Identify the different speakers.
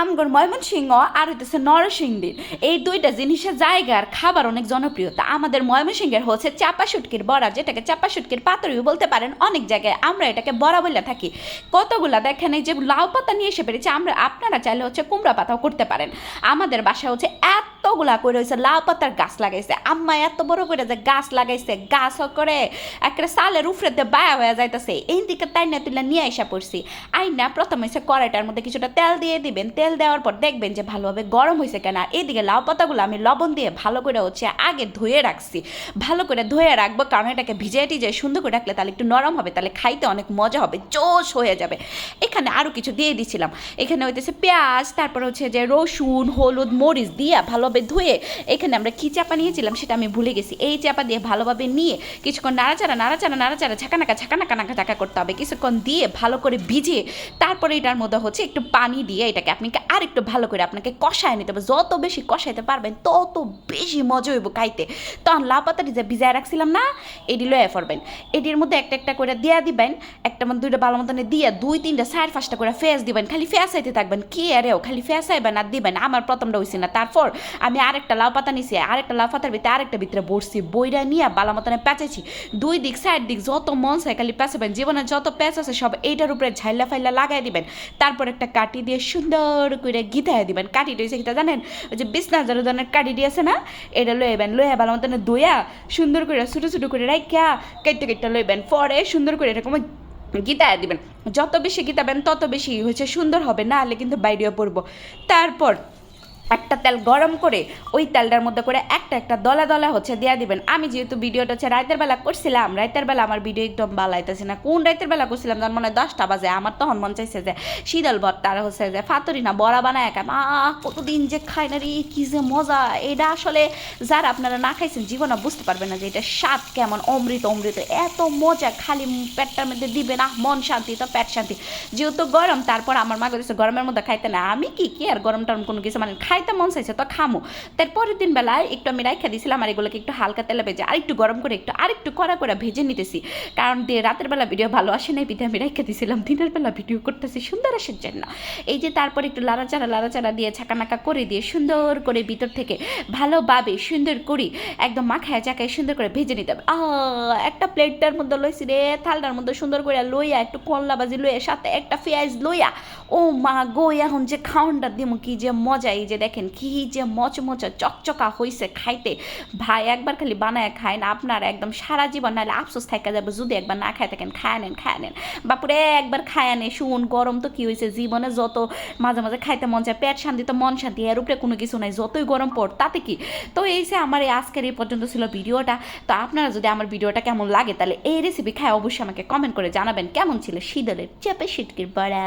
Speaker 1: আমগর ময়মনসিংহ আর হইতেছে নরসিংদীর এই দুইটা জিনিসের জায়গার খাবার অনেক জনপ্রিয়তা আমাদের ময়মনসিংহের হচ্ছে চাপা সুটকির বড়া, যেটাকে চাপা সুটকির পাতরিও বলতে পারেন। অনেক জায়গায় আমরা এটাকে বড়া বলে থাকি। কতগুলা দেখেন, এই যে লাউ পাতা নিয়ে এসে পেরেছি আমরা আপনারা চাইলে হচ্ছে কুমড়া পাতাও করতে পারেন। আমাদের বাসায় হচ্ছে এতগুলা করে হয়েছে লাউ পাতার গাছ লাগাইছে। আম্মা এত বড় করে যে গাছ লাগাইছে, গাছ করে একটা সালের উফরেতে বায়া হয়ে যাইতেছে। এই দিকে তাই না তুলে নিয়ে আসা পড়ছি। আইনা প্রথমে হচ্ছে কড়াইটার মধ্যে কিছুটা তেল দিয়ে দিবেন। তেল দেওয়ার পর দেখবেন যে ভালোভাবে গরম হয়েছে কেনা। এইদিকে লাউ পাতাগুলো আমি লবণ দিয়ে ভালো করে হচ্ছে আগে ধুয়ে রাখছি। ভালো করে ধুয়ে রাখব, কারণ এটাকে ভিজে টিজে সুন্দর করে রাখলে তাহলে একটু নরম হবে, তাহলে খাইতে অনেক মজা হবে, জোশ হয়ে যাবে। এখানে আরও কিছু দিয়ে দিছিলাম। এখানে হইতেছে পেঁয়াজ, তারপর হচ্ছে যে রসুন, হলুদ, মরিচ দিয়ে ভালোভাবে ধুয়ে এখানে আমরা কি চাপা নিয়েছিলাম সেটা আমি ভুলে গেছি। এই চাপা দিয়ে ভালোভাবে নিয়ে কিছুক্ষণ নাড়াচাড়া নাড়াচাড়া নাড়াচাড়া, ঝাঁকানাকা ঝাঁকানাকা, নাকা, ঝাঁকা করতে হবে। কিছুক্ষণ দিয়ে ভালো করে ভিজিয়ে তারপরে এটার মধ্যে হচ্ছে একটু পানি দিয়ে এটাকে আপনাকে আর একটু ভালো করে আপনাকে কষায় নিতে হবে। যত বেশি কষাইতে পারবেন তত বেশি মজা হইব খাইতে। তখন লাউ পাতাটি যে ভিজায় রাখছিলাম না, এটি লয়ে পড়বেন এটির মধ্যে একটা একটা করে দিয়া দিবেন, একটা মধ্যে দুইটা ভালো মতনে দিয়ে দুই, তিনটা, চার, পাঁচটা করে ফেস দিবেন। খালি ফেস আইতে থাকবেন। কি আরেও খালি ফেস আইবেন আর দিবেন? আমার প্রথমটা হইছে না। তারপর আমি আরেকটা লাউ পাতা নিছি, আরেকটা লাউ পাতার ভিতরে আরেকটা ভিতরে বসছি বইরা নিয়ে বালা মতনে পেঁচেছি দুই দিক সাইড দিক, যত মন চায় খালি পেঁচাবেন, জীবনে যত প্যাঁচ আছে সব এইটার উপরে ঝাইলা ফাইলা লাগাই দিবেন। তারপর একটা কাটি দিয়ে সুন্দর করে গিথায় দিবেন। কাটি দিয়েছে কিটা জানেন? ওই যে বিছনা যার ধরনের কাটি দিয়েছে না? এটা লইবেন লইয়া ভালো মতন দইয়া সুন্দর করে ছোটো ছোটো করে রাখিয়া কেটে কেটে লইবেন পরে সুন্দর করে এরকম গীতায় দিবেন। যত বেশি গীতাবেন, তত বেশি হচ্ছে সুন্দর হবে, না হলে কিন্তু বাইরেও পড়ব। তারপর একটা তেল গরম করে ওই তেলটার মধ্যে করে একটা একটা দলা দলা হচ্ছে দেওয়া দিবেন। আমি যেহেতু ভিডিওটা হচ্ছে রাতের বেলা করছিলাম রাতের বেলা আমার ভিডিও একদম বালাইতেছে না। কোন রাতের বেলা করছিলাম তার মনে হয় দশটা বাজে। আমার তখন মন চাইছে যে শীতল ভর্তার হচ্ছে যে ফাতরি না, বড়া বানায় একা। মা, কতদিন যে খাই না রে, কি যে মজা। এটা আসলে যারা আপনারা না খাইছেন জীবনে বুঝতে পারবেন না যে এটা স্বাদ কেমন, অমৃত অমৃত। এত মজা খালি পেটটার মধ্যে দিবে না মন শান্তি, তো পেট শান্তি। যেহেতু গরম, তারপর আমার মা গরমের মধ্যে খাইতে না। আমি কি কি আর গরম টরম কোনো কিছু মানে খাইতে মন চাইছে, তো খামো। তারপরের দিন বেলায় একটু আমি রাইখা দিয়েছিলাম আর এগুলোকে একটু হালকা তেলে ভেজে আর একটু গরম করে একটু আর একটু কড়া করে ভেজে নিতেছি। কারণ দিয়ে রাতের বেলা ভিডিও ভালো আসে নাই পিঠে আমি রাইখা দিয়েছিলাম দিনের বেলা ভিডিও করতেছি সুন্দর আসার জন্য। এই যে তারপর একটু লাড়াচাড়া লাড়াচাড়া দিয়ে ছাকানাকা করে দিয়ে সুন্দর করে ভিতর থেকে ভালোভাবে সুন্দর করি একদম মাখায় চাকায় সুন্দর করে ভেজে নিতে হবে। একটা প্লেটটার মধ্যে লইছি রে, থালটার মধ্যে সুন্দর করে লইয়া একটু কল্লা বাজি লইয়া, সাথে একটা পেঁয়াজ লইয়া। ও মা গো, এখন যে খাওনটা দিমু, কি যে মজা, এই যে দেখেন কি যে মচমচা চকচকা হইছে খাইতে। ভাই, একবার খালি বানায় খায় না আপনার একদম সারা জীবন নাহলে আফসোস থাকা যাবে যদি একবার না খায় থাকেন, খায় নেন খায় নেন। বাপুরে, একবার খায় আনে শুন, গরম তো কি হয়েছে জীবনে যত মাঝে মাঝে খাইতে মন চায়, পেট শান্তি তো মন শান্তি, এর উপরে কোনো কিছু নাই, যতই গরম পড়, তাতে কি? তো এই যে আমার এই আজকের এই পর্যন্ত ছিল ভিডিওটা, তো আপনারা যদি আমার ভিডিওটা কেমন লাগে তাহলে এই রেসিপি খায় অবশ্যই আমাকে কমেন্ট করে জানাবেন, কেমন ছিল শীতলের চেপে শীতকির বড়া